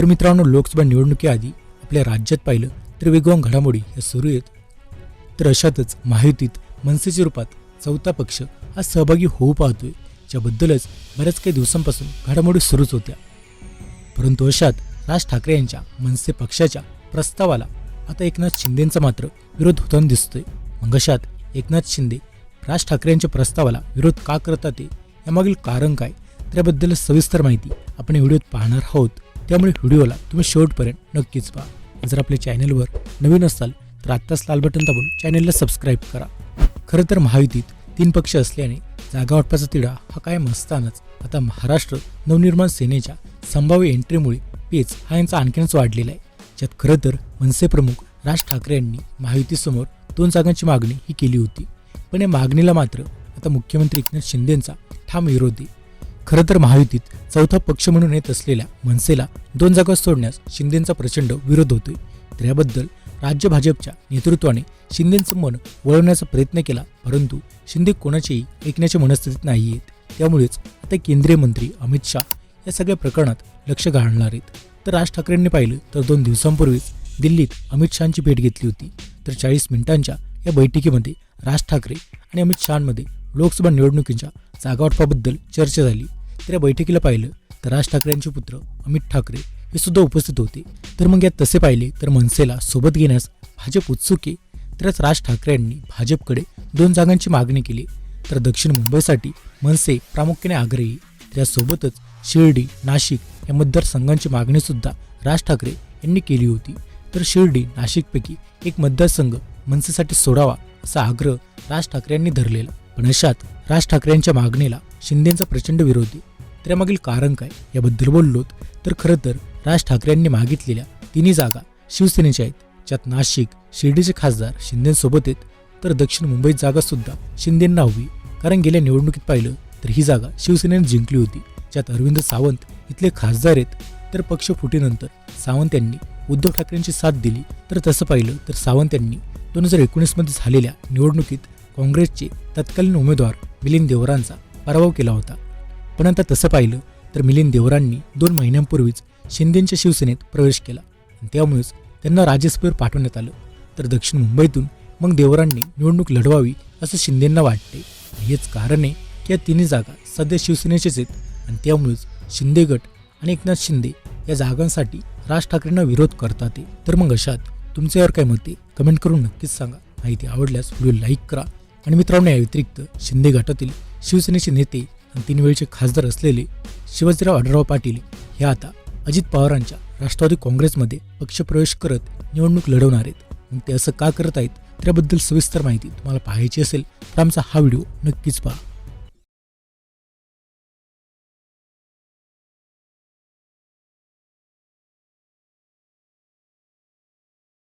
तर मित्रांनो लोकसभा निवडणुकीआधी आपल्या राज्यात पाहिलं तर वेगवान घडामोडी ह्या सुरू आहेत. तर अशातच महायुतीत मनसेच्या रूपात चौथा पक्ष हा सहभागी होऊ पाहतोय ज्याबद्दलच बऱ्याच काही दिवसांपासून घडामोडी सुरूच होत्या. परंतु अशात राज ठाकरे यांच्या मनसे पक्षाच्या प्रस्तावाला आता एकनाथ शिंदेंचा मात्र विरोध होताना दिसतोय. मग अशात एकनाथ शिंदे राज ठाकरे यांच्या प्रस्तावाला विरोध का करतात ते यामागील कारण काय? त्याबद्दल सविस्तर माहिती आपण व्हिडिओत पाहणार आहोत. त्यामुळे व्हिडिओला तुम्ही शेवटपर्यंत नक्कीच पहा. जर आपल्या चॅनलवर नवीन असाल तर आत्ताच लाल बटन दाबून चॅनलला सबस्क्राईब करा. खरं तर महायुतीत तीन पक्ष असल्याने जागा वाटपाचा तिढा हा कायम असतानाच आता महाराष्ट्र नवनिर्माण सेनेच्या संभाव्य एंट्रीमुळे पेच हा यांचा आणखीनच वाढलेला आहे. ज्यात खरं तर मनसे प्रमुख राज ठाकरे यांनी महायुतीसमोर दोन जागांची मागणी ही केली होती. पण या मागणीला मात्र आता मुख्यमंत्री एकनाथ शिंदेंचा ठाम विरोध आहे. खरं तर महायुतीत चौथा पक्ष म्हणून येत असलेल्या मनसेला दोन जागा सोडण्यास शिंदेंचा प्रचंड विरोध होतोय. तर याबद्दल राज्य भाजपच्या नेतृत्वाने शिंदेंचं मन वळवण्याचा प्रयत्न केला परंतु शिंदे कोणाचेही ऐकण्याच्या मनस्थितीत नाही आहेत त्यामुळेच आता केंद्रीय मंत्री अमित शाह या सगळ्या प्रकरणात लक्ष घालणार आहेत. तर राज ठाकरेंनी पाहिलं तर दोन दिवसांपूर्वीच दिल्लीत अमित शहाची भेट घेतली होती. तर चाळीस मिनिटांच्या या बैठकीमध्ये राज ठाकरे आणि अमित शहामध्ये लोकसभा निवडणुकीच्या जागावाटपाबद्दल चर्चा झाली. तर या बैठकीला पाहिलं तर राज ठाकरे यांचे पुत्र अमित ठाकरे हे सुद्धा उपस्थित होते. तर मग यात तसे पाहिले तर मनसेला सोबत घेण्यास भाजप उत्सुक आहे. तरच राज ठाकरे यांनी भाजपकडे दोन जागांची मागणी केली. तर दक्षिण मुंबईसाठी मनसे प्रामुख्याने आग्रही. त्यासोबतच शिर्डी नाशिक या मतदारसंघांची मागणी सुद्धा राज ठाकरे यांनी केली होती. तर शिर्डी नाशिकपैकी एक मतदारसंघ मनसेसाठी सोडावा असा आग्रह राज ठाकरे यांनी धरलेला. पण अशात राज ठाकरेंच्या मागणीला शिंदेचा प्रचंड विरोध. आहे त्यामागील कारण काय याबद्दल बोललोत तर खरं तर राज ठाकरेंनी मागितलेल्या तिन्ही जागा शिवसेनेच्या आहेत. ज्यात नाशिक शिर्डीचे खासदार शिंदेसोबत आहेत तर दक्षिण मुंबईत जागा सुद्धा शिंदेंना हवी. कारण गेल्या निवडणुकीत पाहिलं तर ही जागा शिवसेनेने जिंकली होती. ज्यात अरविंद सावंत इथले खासदार आहेत तर पक्ष फुटीनंतर सावंत यांनी उद्धव ठाकरेंची साथ दिली. तर तसं पाहिलं तर सावंत यांनी दोन हजार एकोणीसमध्ये झालेल्या निवडणुकीत काँग्रेसचे तत्कालीन उमेदवार मिलिंद देवरांचा पराभव केला होता. पण आता तसं पाहिलं तर मिलिंद देवरांनी दोन महिन्यांपूर्वीच शिंदेंच्या शिवसेनेत प्रवेश केला आणि त्यामुळेच त्यांना राज्यसभेवर पाठवण्यात आलं. तर दक्षिण मुंबईतून मग देवरांनी निवडणूक लढवावी असं शिंदेंना वाटते. हेच कारण आहे की या तिन्ही जागा सध्या शिवसेनेचेच आहेत आणि त्यामुळेच शिंदे गट आणि एकनाथ शिंदे या जागांसाठी राज ठाकरेंना विरोध करतात तर मग अशात तुमच्यावर काय मते कमेंट करून नक्कीच सांगा. माहिती आवडल्यास व्हिडिओ लाईक करा. आणि मित्रांनो या व्यतिरिक्त शिंदे गटातील शिवसेनेचे नेते आणि तीन वेळचे खासदार असलेले शिवाजीराव आढळराव पाटील हे आता अजित पवारांच्या राष्ट्रवादी काँग्रेसमध्ये पक्षप्रवेश करत निवडणूक लढवणार आहेत. मग ते असं का करत आहेत त्याबद्दल सविस्तर माहिती तुम्हाला पाहायची असेल तर आमचा हा व्हिडिओ नक्कीच पहा.